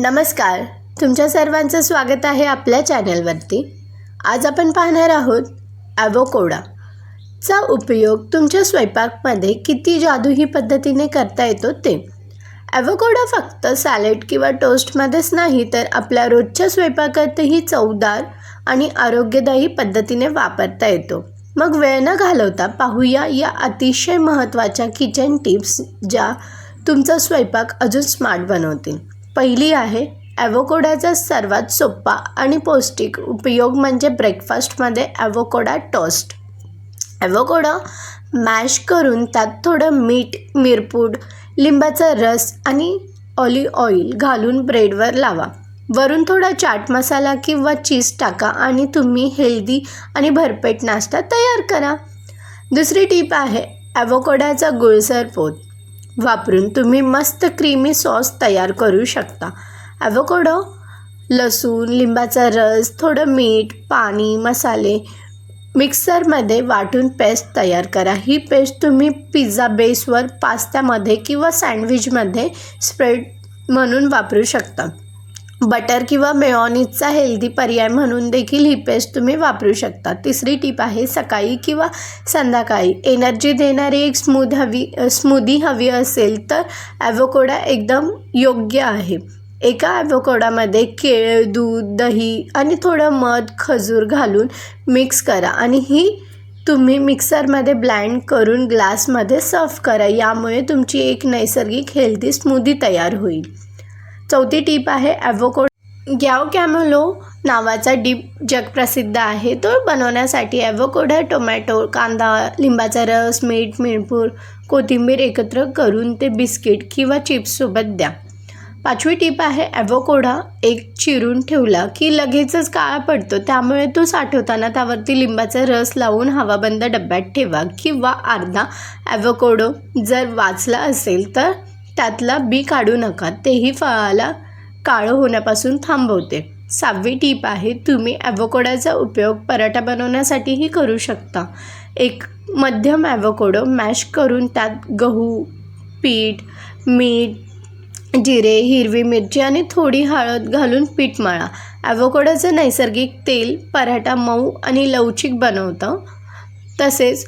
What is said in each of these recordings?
नमस्कार. तुमच्या सर्वांचं स्वागत आहे आपल्या चॅनलवरती. आज आपण पाहणार आहोत ॲवोकोडा. चा उपयोग तुमच्या स्वयंपाकमध्ये किती जादूही पद्धतीने करता येतो ते. ॲवोकोडा फक्त सॅलेड किंवा टोस्टमध्येच नाही तर आपल्या रोजच्या स्वयंपाकातही चवदार आणि आरोग्यदायी पद्धतीने वापरता येतो. मग वेळ न घालवता पाहूया या अतिशय महत्त्वाच्या किचन टिप्स ज्या तुमचा स्वयंपाक अजून स्मार्ट बनवतील. पहिली आहे ॲवोकोडाचा सर्वात सोपा आणि पौष्टिक उपयोग म्हणजे ब्रेकफास्टमध्ये ॲवोकोडा टोस्ट. ॲवोकोडा मॅश करून त्यात थोडं मीठ मिरपूड लिंबाचा रस आणि ऑलिव्ह ऑइल घालून ब्रेडवर लावा. वरून थोडा चाट मसाला किंवा चीज टाका आणि तुम्ही हेल्दी आणि भरपेट नाश्ता तयार करा. दुसरी टीप आहे ॲवोकोडाचा गुळसर पोत. वापरून तुम्ही मस्त क्रीमी सॉस तयार करू शकता. ॲवोकोडो लसूण लिंबाचा रस थोडं मीठ पाणी मसाले मिक्सरमध्ये वाटून पेस्ट तयार करा. ही पेस्ट तुम्ही पिझ्झा बेसवर पास्त्यामध्ये किंवा सँडविचमध्ये स्प्रेड म्हणून वापरू शकता. बटर किंवा मेयोनीजचा हेल्दी पर्याय म्हणून देखील ही पेस्ट तुम्ही वापरू शकता. तिसरी टीप आहे सकाळी किंवा संध्याकाळी. एनर्जी देणारी एक स्मूद हवी स्मूदी हवी असेल तर ॲवोकोडा एकदम योग्य आहे. एका ॲवोकोडामध्ये केळ दूध दही आणि थोडं मध खजूर घालून मिक्स करा आणि ही तुम्ही मिक्सरमध्ये ब्लँड करून ग्लासमध्ये सर्व करा. यामुळे तुमची एक नैसर्गिक हेल्दी स्मूदी तयार होईल. चौथी टीप आहे ॲव्होकोड ग्याव कॅमोलो नावाचा डीप जगप्रसिद्ध आहे. तो बनवण्यासाठी ॲव्होकोडा टोमॅटो कांदा लिंबाचा रस मीठ मिरपूर कोथिंबीर एकत्र करून ते बिस्किट किंवा चिप्ससोबत द्या. पाचवी टीप आहे ॲव्होकोडा एक चिरून ठेवला की लगेचच काळा पडतो. त्यामुळे तो साठवताना त्यावरती लिंबाचा रस लावून हवाबंद डब्यात ठेवा किंवा अर्धा ॲव्होकोडो जर वाचला असेल तर त्यातला बी काढू नका. तेही फळाला काळं होण्यापासून थांबवते. सहावी टीप आहे तुम्ही ॲव्होकोडाचा उपयोग पराठा बनवण्यासाठीही करू शकता. एक मध्यम ॲव्होकोडो मॅश करून त्यात गहू पीठ मीठ जिरे हिरवी मिरची आणि थोडी हळद घालून पीठ मळा. ॲव्होकोडाचं नैसर्गिक तेल पराठा मऊ आणि लवचिक बनवतं. तसेच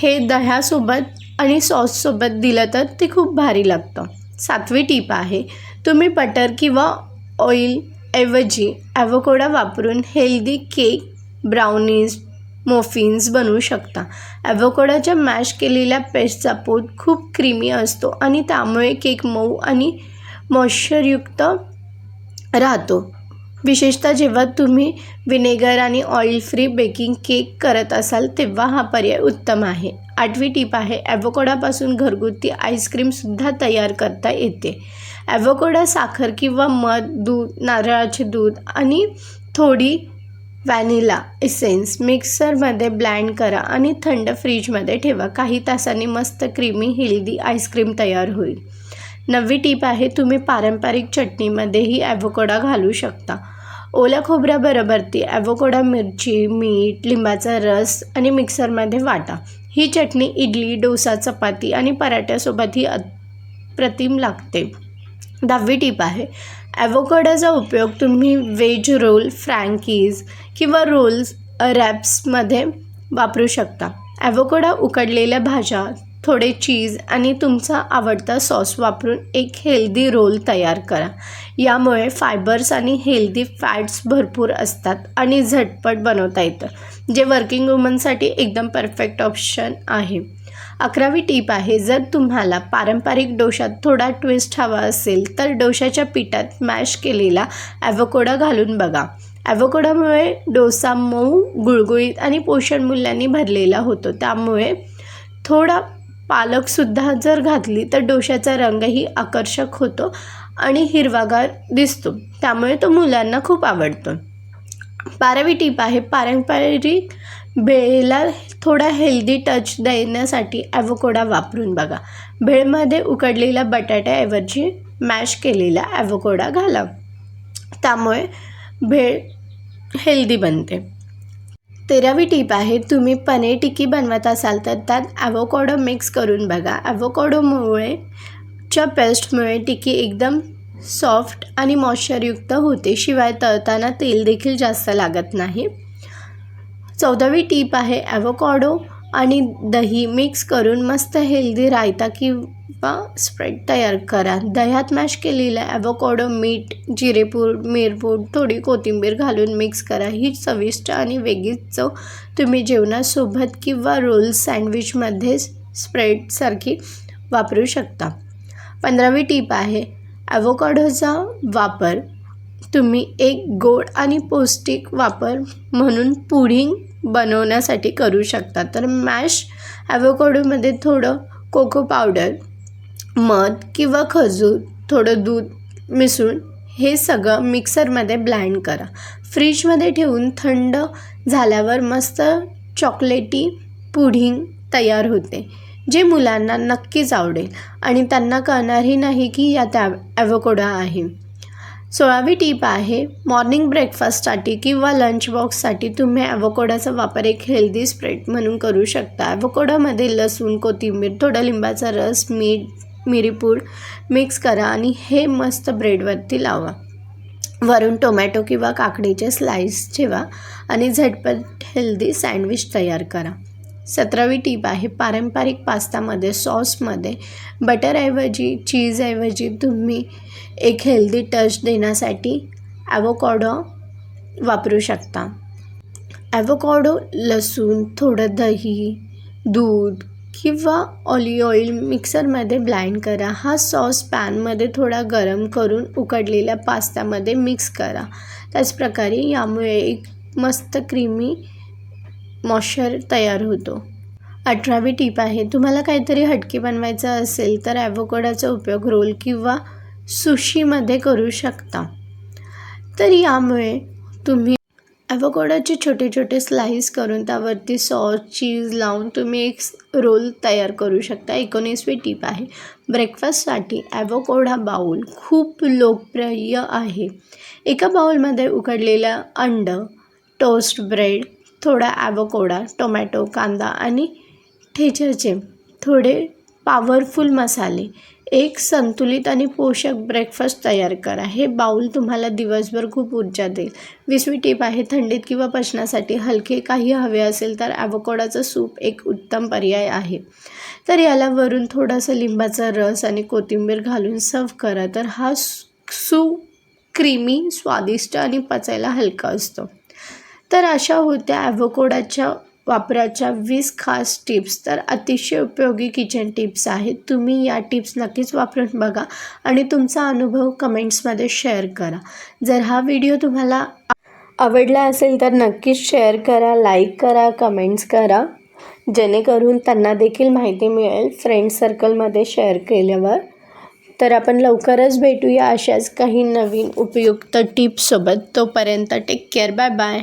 हे दह्यासोबत आणि सॉससोबत दिलं तर ते खूप भारी लागतं. सातवी टीप आहे तुम्ही बटर किंवा ऑइल ऐवजी ॲव्होकोडा वापरून हेल्दी केक ब्राउनीज मोफिन्स बनवू शकता. ॲव्होकोडाच्या मॅश केलेल्या पेस्टचा पोत खूप क्रीमी असतो आणि त्यामुळे केक मऊ आणि मॉइश्चरयुक्त राहतो. विशेषतः जेव्हा तुम्ही विनेगर आणि ऑइल फ्री बेकिंग केक करत असाल तेव्हा हा पर्याय उत्तम आहे. आठवी टीप आहे ॲव्होकोडापासून घरगुती आईस्क्रीमसुद्धा तयार करता येते. ॲव्होकोडा साखर किंवा मध दूध नारळाचे दूध आणि थोडी व्हॅनिला इसेन्स मिक्सरमध्ये ब्लँड करा आणि थंड फ्रीजमध्ये ठेवा. काही तासांनी मस्त क्रीमी हेल्दी आईस्क्रीम तयार होईल. नववी टीप आहे तुम्ही पारंपरिक चटणीमध्येही ॲव्होकोडा घालू शकता. ओल्या खोबऱ्याबरोबर ती ॲव्होकोडा मिरची मीठ लिंबाचा रस आणि मिक्सरमध्ये वाटा. ही चटणी इडली डोसा चपाती आणि पराठ्यासोबतही अप्रतिम लागते. दहावी टीप आहे ॲव्होकोडाचा उपयोग तुम्ही वेज रोल फ्रँकीज किंवा रोल्स रॅप्समध्ये वापरू शकता. ॲव्होकोडा उकडलेल्या भाज्या थोडे चीज आणि तुमचा आवडता सॉस वापरून एक हेल्दी रोल तयार करा. यामुळे फायबर्स आणि हेल्दी फॅट्स भरपूर असतात आणि झटपट बनवता येतं जे वर्किंग वुमनसाठी एकदम परफेक्ट ऑप्शन आहे. अकरावी टीप आहे जर तुम्हाला पारंपरिक डोशात थोडा ट्विस्ट हवा असेल तर डोशाच्या पिठात मॅश केलेला ॲव्होकोडा घालून बघा. ॲव्होकोडामुळे डोसा मऊ गुळगुळीत आणि पोषण मूल्यांनी भरलेला होतो. त्यामुळे थोडा पालकसुद्धा जर घातली तर डोशाचा रंगही आकर्षक होतो आणि हिरवागार दिसतो. त्यामुळे तो मुलांना खूप आवडतो. बारावी टीप आहे पारंपरिक भेळेला थोडा हेल्दी टच देण्यासाठी ॲव्होकोडा वापरून बघा. भेळमध्ये उकडलेल्या बटाट्याऐवजी मॅश केलेला ॲव्होकोडा घाला. त्यामुळे भेळ हेल्दी बनते. तेरावी टीप आहे तुम्ही पनीर टिक्की बनवत असाल तर त्यात ॲव्होकॅडो मिक्स करून बघा. ॲव्होकॅडोमुळे च्या पेस्टमुळे टिक्की एकदम सॉफ्ट आणि मॉइश्चरयुक्त होते शिवाय तळताना तेल देखील जास्त लागत नाही. चौदावी टीप आहे ॲव्होकॅडो आणि दही मिक्स करून मस्त हेल्दी रायता किंवा स्प्रेड तयार करा. दह्यात मॅश केलेलं ॲव्होकॅडो मीठ जिरेपूड मिरपूड थोडी कोथिंबीर घालून मिक्स करा. ही चविष्ट आणि वेगळीच चव तुम्ही जेवणासोबत किंवा रोल सँडविचमध्ये स्प्रेडसारखी वापरू शकता. पंधरावी टीप आहे ॲव्होकॅडोचा वापर. तुम्ही एक गोड आणि पौष्टिक वापर म्हणून पुडिंग बनवण्यासाठी करू शकता. तर मॅश ॲव्होकॅडोमध्ये थोडं कोको पावडर मध किंवा खजूर थोडं दूध मिसळून हे सगळं मिक्सरमध्ये ब्लाइंड करा. फ्रीजमध्ये ठेवून थंड झाल्यावर मस्त चॉकलेटी पुडिंग तयार होते जे मुलांना नक्कीच आवडेल आणि त्यांना कळणारही नाही की यात ॲवोकोडा आहे. सोळावी टीप आहे मॉर्निंग ब्रेकफास्टसाठी किंवा लंच बॉक्ससाठी तुम्ही ॲवोकोडाचा वापर एक हेल्दी स्प्रेड म्हणून करू शकता. ॲवोकोडामध्ये लसूण कोथिंबीर थोडा लिंबाचा रस मीठ मिरीपूड मिक्स करा आणि हे मस्त ब्रेडवरती लावा. वरून टोमॅटो किंवा काकडीचे स्लाईस ठेवा आणि झटपट हेल्दी सँडविच तयार करा. सतरावी टीप आहे पारंपरिक पास्तामध्ये सॉसमध्ये बटरऐवजी चीजऐवजी तुम्ही एक हेल्दी टच देण्यासाठी ॲवोकॉडो वापरू शकता. ॲवोकॉडो लसूण थोडं दही दूध किंवा ऑलिव्ह ऑइल मिक्सरमध्ये ब्लाइंड करा. हा सॉस पॅनमध्ये थोडा गरम करून उकडलेल्या पास्त्यामध्ये मिक्स करा. त्याचप्रकारे यामुळे एक मस्त क्रीमी मॉइश्चर तयार होतो. अठरावी टीप आहे तुम्हाला काहीतरी हटके बनवायचं असेल तर ॲव्होकोडाचा उपयोग रोल किंवा सुशीमध्ये करू शकता. तर यामुळे तुम्ही ॲव्होकॅडोचे छोटे छोटे स्लाईस करून त्यावरती सॉस चीज लावून तुम्ही एक रोल तयार करू शकता. एकोणीसवी टीप आहे ब्रेकफास्टसाठी ॲवोकोडा बाऊल खूप लोकप्रिय आहे. एका बाऊलमध्ये उकडलेलं अंड टोस्ट ब्रेड थोडा ॲवोकोडा टोमॅटो कांदा आणि ठेच्याचे थोडे पॉवरफुल मसाले एक संतुलित आणि पोषक ब्रेकफास्ट तयार करा. हे बाऊल तुम्हाला दिवसभर खूप ऊर्जा देईल. विसवी टीप आहे थंडीत किंवा पचनासाठी हलके काही हवे असेल तर ॲव्होकॅडोचं सूप एक उत्तम पर्याय आहे. तर याला वरून थोडासा लिंबाचा रस आणि कोथिंबीर घालून सर्व करा. तर हा सु क्रीमी स्वादिष्ट आणि पचायला हलका असतो. तर अशा होत्या ॲवोकोडाच्या वापराच्या वीस खास टिप्स तर अतिशय उपयोगी किचन टिप्स आहेत. तुम्ही या टिप्स नक्कीच वापरून बघा आणि तुमचा अनुभव कमेंट्समध्ये शेअर करा. जर हा व्हिडिओ तुम्हाला आवडला असेल तर नक्कीच शेअर करा लाईक करा कमेंट्स करा. जेणेकरून त्यांना देखील माहिती मिळेल फ्रेंड सर्कलमध्ये शेअर केल्यावर. तर आपण लवकरच भेटूया अशाच काही नवीन उपयुक्त टिप्ससोबत. तोपर्यंत टेक केअर बाय बाय